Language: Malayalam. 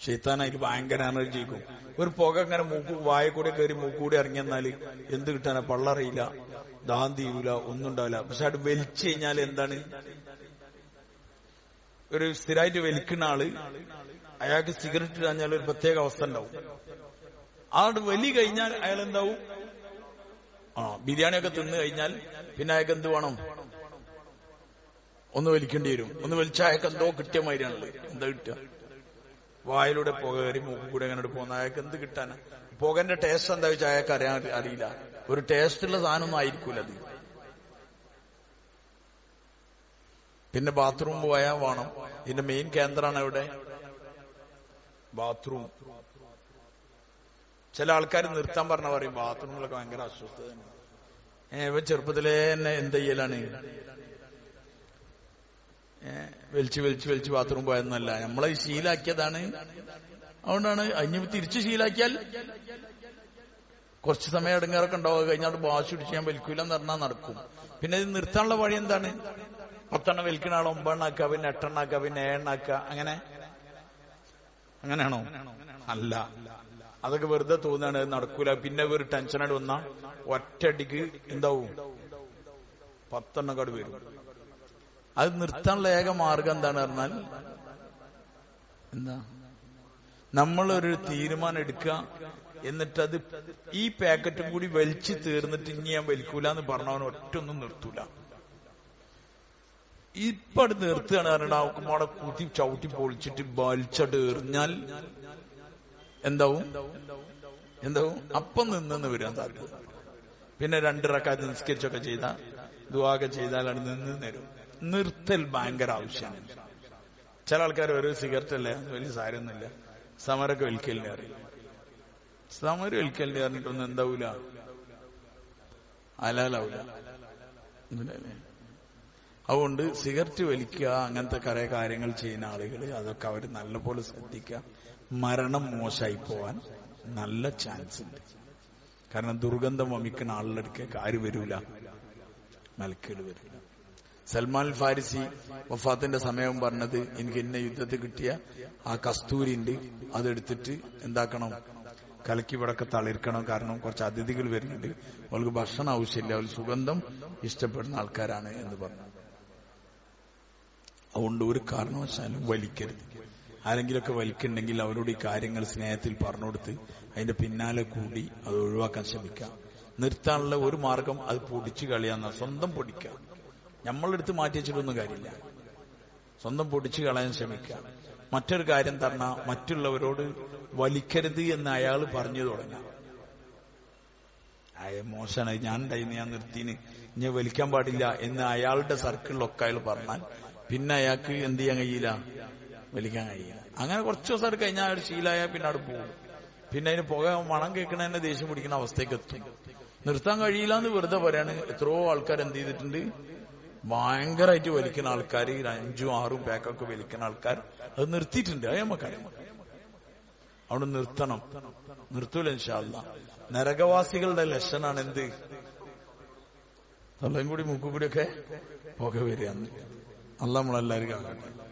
ഷെയ്ത്താനായിട്ട് ഭയങ്കര എനർജിക്കും ഒരു പുക ഇങ്ങനെ മൂക്ക് വായ കൂടെ കയറി മൂക്കൂടെ ഇറങ്ങിയെന്നാൽ എന്ത് കിട്ടാനാ? പള്ളറിയില്ല ദാന്തിയൂല ഒന്നും ഉണ്ടാവില്ല. പക്ഷെ അത് വലിച്ചു കഴിഞ്ഞാൽ എന്താണ്? ഒരു സ്ഥിരമായിട്ട് വലിക്കുന്ന ആൾ അയാൾക്ക് സിഗരറ്റ് ഇടാഞ്ഞാൽ ഒരു പ്രത്യേക അവസ്ഥ ഉണ്ടാവും. ആട് വലി കഴിഞ്ഞാൽ അയാൾ എന്താവും? ആ ബിരിയാണിയൊക്കെ തിന്നു കഴിഞ്ഞാൽ പിന്നെ അയാൾക്ക് എന്ത് വേണം? ഒന്ന് വലിക്കേണ്ടി വരും. ഒന്ന് വലിച്ചാൽ അയാൾക്ക് എന്തോ കിട്ടിയ മാതിരിയാണല്ലോ എന്താ കിട്ടുക? വായിലൂടെ പുക കയറി മൂക്കും കൂടെ അങ്ങനെ പോകുന്ന. അയാൾക്ക് എന്ത് കിട്ടാനാ? പുകന്റെ ടേസ്റ്റ് എന്താ വെച്ചാൽ അയാൾക്ക് അറിയാൻ അറിയില്ല. ഒരു ടേസ്റ്റ് ഉള്ള സാധനമൊന്നും ആയിരിക്കൂല അത്. പിന്നെ ബാത്റൂം പോയാൽ വേണം. ഇതിന്റെ മെയിൻ കേന്ദ്രമാണ് ഇവിടെ ബാത്റൂം ചില ആൾക്കാർ നിർത്താൻ പറഞ്ഞ പറയും ബാത്റൂമിലൊക്കെ ഭയങ്കര അസ്വസ്ഥതയാണ്. ഏ ഇവ ചെറുപ്പത്തിലേ തന്നെ എന്ത് ചെയ്യലാണ്? വലിച്ച് വലിച്ചു വലിച്ചു ബാത്റൂം പോയെന്നല്ല നമ്മളെ ശീലാക്കിയതാണ്. അതുകൊണ്ടാണ് അഞ്ഞു തിരിച്ചു ശീലാക്കിയാൽ കുറച്ച് സമയം ഇടങ്ങാറൊക്കെ ഉണ്ടാവുക. കഴിഞ്ഞാൽ വാശി പിടിച്ച് ഞാൻ വലിക്കൂല എന്ന് പറഞ്ഞാൽ നടക്കും. പിന്നെ ഇത് നിർത്താനുള്ള വഴി എന്താണ്? പത്തെണ്ണം വലിക്കുന്ന ആൾ ഒമ്പതെണ്ണാക്കുക പിന്നെ എട്ടെണ്ണാക്കുക പിന്നെ ഏഴെണ്ണാക്കുക അങ്ങനെ? അങ്ങനെയാണോ? അല്ല. അതൊക്കെ വെറുതെ തോന്നുകയാണ് നടക്കൂല. പിന്നെ ഒരു ടെൻഷനായിട്ട് വന്ന ഒറ്റയടിക്ക് എന്താവും? പത്തെണ്ണം കട് വരും. അത് നിർത്താനുള്ള ഏക മാർഗം എന്താണ് പറഞ്ഞാൽ എന്താ? നമ്മൾ ഒരു തീരുമാനം എടുക്കുക അത് ഈ പാക്കറ്റും കൂടി വലിച്ചു തീർന്നിട്ട് ഇനി ഞാൻ വലിക്കൂല എന്ന് പറഞ്ഞവൻ ഒറ്റൊന്നും നിർത്തൂല. ഇപ്പൊ അത് നിർത്തുകയാണ് കാരണം അവക്കുമാടെ കുത്തി ചവിട്ടി പൊളിച്ചിട്ട് വലിച്ചട്ട് എറിഞ്ഞാൽ എന്താവും? എന്താവും? അപ്പം നിന്നെന്ന് വരാൻ സാധ്യത. പിന്നെ രണ്ടിറക്കാതെ നിസ്കരിച്ചൊക്കെ ചെയ്ത ദുവാക ചെയ്താൽ അത് നിന്ന് തരും. നിർത്തൽ ഭയങ്കര ആവശ്യമാണ്. ചില ആൾക്കാർ ഒരു സിഗരറ്റ് അല്ലേ വലിയ സാരൊന്നുമില്ല സമരൊക്കെ വലിക്കലിനെ അറിയും സമരം വലിക്കലിനെ അറിഞ്ഞിട്ടൊന്നും എന്താവൂല? അലാലാവൂല. അതുകൊണ്ട് സിഗരറ്റ് വലിക്കുക അങ്ങനത്തെ കുറെ കാര്യങ്ങൾ ചെയ്യുന്ന ആളുകൾ അതൊക്കെ അവർ നല്ലപോലെ ശ്രദ്ധിക്കുക. മരണം മോശമായി പോവാൻ നല്ല ചാൻസ് ഉണ്ട്. കാരണം ദുർഗന്ധം വമിക്കുന്ന ആളുടെ അടുക്കേക്ക് ആര് വരൂല? മലക്കേട് വരില്ല സൽമാൻ ഫാരിസി വഫാത്തിന്റെ സമയം പറഞ്ഞത് എനിക്ക് ഇന്ന യുദ്ധത്തിൽ കിട്ടിയ ആ കസ്തൂരിണ്ട് അതെടുത്തിട്ട് എന്താക്കണം? കലക്കി വിടക്കെ തളിർക്കണം. കാരണം കുറച്ച് അതിഥികൾ വരുന്നുണ്ട്. അവൾക്ക് ഭക്ഷണം ആവശ്യമില്ല. അവൾ സുഗന്ധം ഇഷ്ടപ്പെടുന്ന ആൾക്കാരാണ് എന്ന് പറഞ്ഞു. അതുകൊണ്ട് ഒരു കാരണവശാലും വലിക്കരുത്. ആരെങ്കിലൊക്കെ വലിക്കുന്നുണ്ടെങ്കിൽ അവരോട് ഈ കാര്യങ്ങൾ സ്നേഹത്തിൽ പറഞ്ഞു കൊടുത്ത് അതിന്റെ പിന്നാലെ കൂടി അത് ഒഴിവാക്കാൻ ശ്രമിക്കാം. നിർത്താനുള്ള ഒരു മാർഗം അത് പൊടിച്ചു കളയാന്ന സ്വന്തം പൊടിക്കുക നമ്മളെടുത്ത് മാറ്റി വെച്ചിട്ടൊന്നും കാര്യമില്ല. സ്വന്തം പൊടിച്ചു കളയാൻ ശ്രമിക്കുക മറ്റൊരു കാര്യം പറഞ്ഞ മറ്റുള്ളവരോട് വലിക്കരുത് എന്ന് അയാൾ പറഞ്ഞു തുടങ്ങി. അയ മോശമാണ് ഞാൻ ഉണ്ടായി ഞാൻ നിർത്തിന്. ഇനി വലിക്കാൻ പാടില്ല എന്ന് അയാളുടെ സർക്കിളിലൊക്കെ അയാൾ പറഞ്ഞാൽ പിന്നെ അയാൾക്ക് എന്ത് ചെയ്യാൻ കഴിയില്ല? വലിക്കാൻ കഴിയില്ല. അങ്ങനെ കുറച്ച് ദിവസം കഴിഞ്ഞാൽ ശീലമായാൽ പിന്നെ അവിടെ പോകും. പിന്നെ അതിന് പുക മണം കേൾക്കണതന്നെ ദേഷ്യം പിടിക്കുന്ന അവസ്ഥയ്ക്ക് എത്തും. നിർത്താൻ കഴിയില്ല എന്ന് വെറുതെ പറയാണ്. എത്രയോ ആൾക്കാർ എന്ത് ചെയ്തിട്ടുണ്ട്? ഭയങ്കരമായിട്ട് വലിക്കുന്ന ആൾക്കാർ അഞ്ചും ആറും പാക്കൊക്കെ വലിക്കുന്ന ആൾക്കാർ അത് നിർത്തിയിട്ടുണ്ട്. അത് നമുക്കറിയാം അവിടെ നിർത്തണം. നിർത്തൂല ഇൻഷാല്ല നരകവാസികളുടെ ലക്ഷണാണ് എന്ത്? തള്ളയും കൂടി മൂക്കും കൂടിയൊക്കെ പുക വരിക അല്ല നമ്മളെല്ലാവരും